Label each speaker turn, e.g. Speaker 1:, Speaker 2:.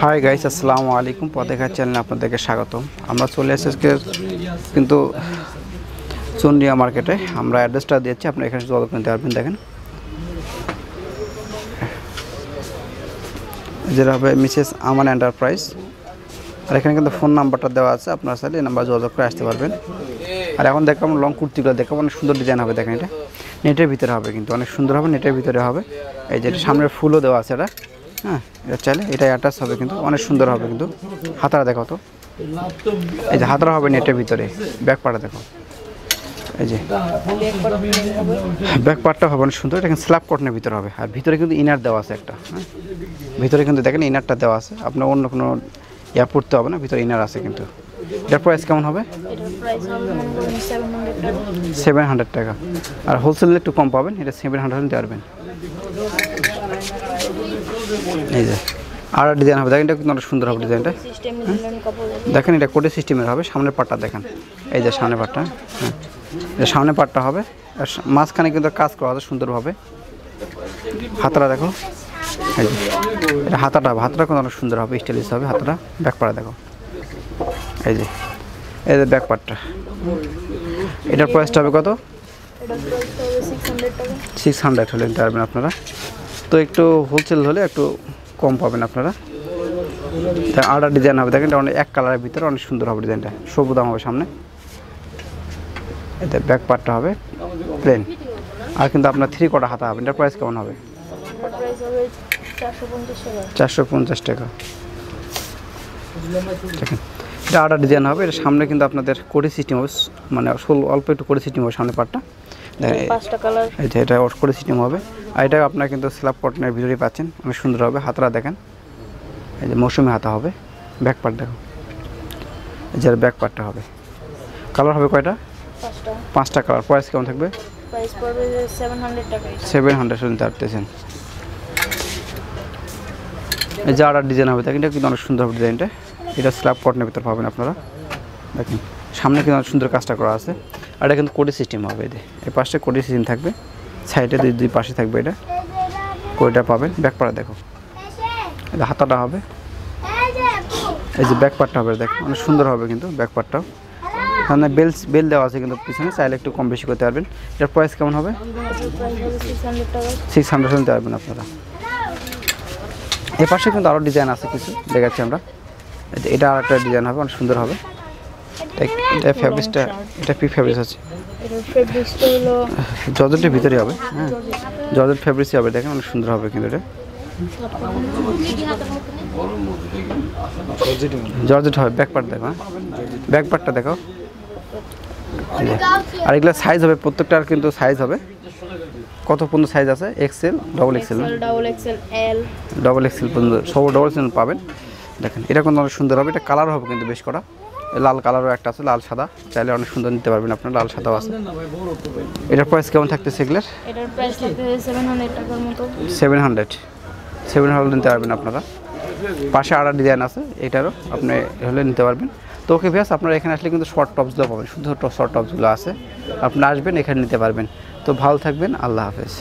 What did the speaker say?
Speaker 1: Hi guys আসসালামু আলাইকুম। পথেঘাট চ্যানেলে আপনাদেরকে স্বাগতম। আমরা চলে এসেছি কিন্তু চন্ডিয়া মার্কেটে আমরা অ্যাড্রেসটা দিয়েছি আপনারা এখানে যোগাযোগ করতে পারবেন, দেখেন। যেটা হবে মিসেস আমান এন্টারপ্রাইজ আর এখানে কিন্তু ফোন নাম্বারটা দেওয়া আছে, আপনারা চাইলে এই নাম্বার যোগাযোগ করে আসতে পারবেন। আর এখন দেখাবো লং কুর্তিগুলো দেখো অনেক সুন্দর ডিজাইন হবে, দেখেন এটা। নেটের ভিতরে হবে কিন্তু, অনেক সুন্দর হবে নেটের ভিতরে হবে। এই যে এটা সামনের ফুলও দেওয়া আছে এটা। হ্যাঁ এটা চাইলে এটা অ্যাটাচ হবে কিন্তু, অনেক সুন্দর হবে কিন্তু। হাতারা দেখো তো। এই যে হাতারা হবে নেটের ভিতরে ব্যাক পাটা দেখো। এই যে ব্যাক পার্টটা হবে অনেক সুন্দর, এটা কিন্তু স্ল্যাব কটনের ভিতরে হবে। আর ভিতরে কিন্তু ইনার দেওয়া আছে একটা হ্যাঁ। ভিতরে কিন্তু দেখেন ইনারটা দেওয়া আছে, আপনার অন্য কোনো ইয়া পড়তে হবে না, ভিতরে ইনার আছে কিন্তু। এটার প্রাইস কেমন হবে?
Speaker 2: সেভেন হান্ড্রেড টাকা।
Speaker 1: আর হোলসেলে একটু কম পাবেন, এটা সেভেন হান্ড্রেড নিতে পারবেন এই যে আর ডিজাইন হবে। দেখেন এটা কিন্তু অনেক সুন্দর হবে ডিজাইনটা
Speaker 2: সিস্টেম
Speaker 1: দেখেন এটা কোটে সিস্টেমের হবে। সামনের পাটটা দেখেন। এই যে সামনের পাটটা হ্যাঁ। এটা সামনের পাটটা হবে। আর মাঝখানে কিন্তু কাজ করা আছে সুন্দরভাবে হাতটা দেখো। এই যে এটা হাতাটা হবে। হাতটা কিন্তু অনেক সুন্দর হবে। স্টাইলিশ হবে হাতটা। ব্যাক পাড়া দেখো। এই যে এই যে ব্যাক পার্টটা এটার প্রাইসটা হবে কত?
Speaker 2: হবে সিক্স হান্ড্রেড
Speaker 1: হলে পারবেন আপনারা। তো একটু হোলসেল হলে একটু কম পাবেন আপনারা। আলাদা ডিজাইন হবে দেখেন এটা অনেক এক কালারের ভিতরে অনেক সুন্দর হবে ডিজাইনটা সবুজ দাম হবে সামনে। এতে ব্যাক পার্টটা হবে প্লেন আর কিন্তু আপনার থ্রি কটা হাতা হবে এটার প্রাইস কেমন হবে?
Speaker 2: চারশো পঞ্চাশ টাকা।
Speaker 1: দেখেন এটা আলাদা ডিজাইন হবে এটা সামনে কিন্তু আপনাদের কোটি সিস্টেম হবে মানে অল্প একটু কোটি সিস্টেম হবে সামনে পার্টটা এটা করে সিস্টেম হবে। আর এটা আপনার কিন্তু স্ল্যাব কটনের ভিতরেই পাচ্ছেন। অনেক সুন্দর হবে হাতরা দেখেন। এই যে মৌসুমি হাতা হবে ব্যাক পার্ট দেখো। এই যে ব্যাক পার্টটা হবে। কালার হবে কয়টা?
Speaker 2: পাঁচটা।
Speaker 1: পাঁচটা কালার প্রাইস কেমন থাকবে?
Speaker 2: সেভেন হান্ড্রেড টাকা
Speaker 1: সেভেন হান্ড্রেড নিতে পারতেছেন এই যে আড়ার ডিজাইন হবে দেখেন এটা কিন্তু অনেক সুন্দর হবে ডিজাইনটা এটা স্ল্যাব কটনের ভিতর পাবেন আপনারা। দেখেন সামনে কিন্তু অনেক সুন্দর কাজটা করা আছে। আর এটা কিন্তু কোডি সিস্টেম হবে এতে এই পাশে কোডি সিস্টেম থাকবে। সাইডে দুই দুই পাশে থাকবে এটা। কোডিটা পাবেন? ব্যাক পাড়া দেখো। এটা হাতাটা হবে। এই যে ব্যাক পার্টটা হবে, দেখো। অনেক সুন্দর হবে কিন্তু ব্যাক পার্টটাও। সামনে বেল বেল দেওয়া আছে কিন্তু পিছনে। চাইলে একটু কম বেশি করতে পারবেন। এটার প্রাইস কেমন হবে?
Speaker 2: সিক্স হান্ড্রেড
Speaker 1: নিতে পারবেন আপনারা। এ পাশে কিন্তু আরও ডিজাইন আছে কিছু। দেখাচ্ছি আমরা। এটা আর একটা ডিজাইন হবে, অনেক সুন্দর হবে। এটা- ফ্যাব্রিক্সটা এটা পি ফ্যাব্রিক্স আছে? জর্জেটের ভিতরে হবে হ্যাঁ। জর্জেট ফ্যাব্রিক্সই হবে, দেখেন অনেক সুন্দর হবে কিন্তু এটা। জর্জেট হবে ব্যাক পার্ট দেখো হ্যাঁ। ব্যাক পার্টটা দেখো। আর এগুলো সাইজ হবে, প্রত্যেকটার কিন্তু সাইজ হবে। কত পর্যন্ত সাইজ আছে? XL double XL
Speaker 2: double XL
Speaker 1: পর্যন্ত সব ডবল এক্সেল পাবেন। দেখেন কিন্তু অনেক সুন্দর হবে, এটা কালার হবে কিন্তু বেশ করা লাল কালারও একটা আছে লাল সাদা। চাইলে অনেক সুন্দর নিতে পারবেন আপনার লাল সাদাও আছে। এটার প্রাইস কেমন থাকতেছে এগুলোর? সেভেন হান্ড্রেড সেভেন হান্ড্রেড নিতে পারবেন আপনারা। পাশে আড়া ডিজাইন আছে এটারও আপনি হলে নিতে পারবেন। তো ওকে ভিয়াস আপনারা এখানে আসলে কিন্তু শর্ট টপসগুলো পাবেন শুধু শর্ট টপসগুলো আছে। আপনি আসবেন এখানে নিতে পারবেন। তো ভালো থাকবেন আল্লাহ হাফেজ।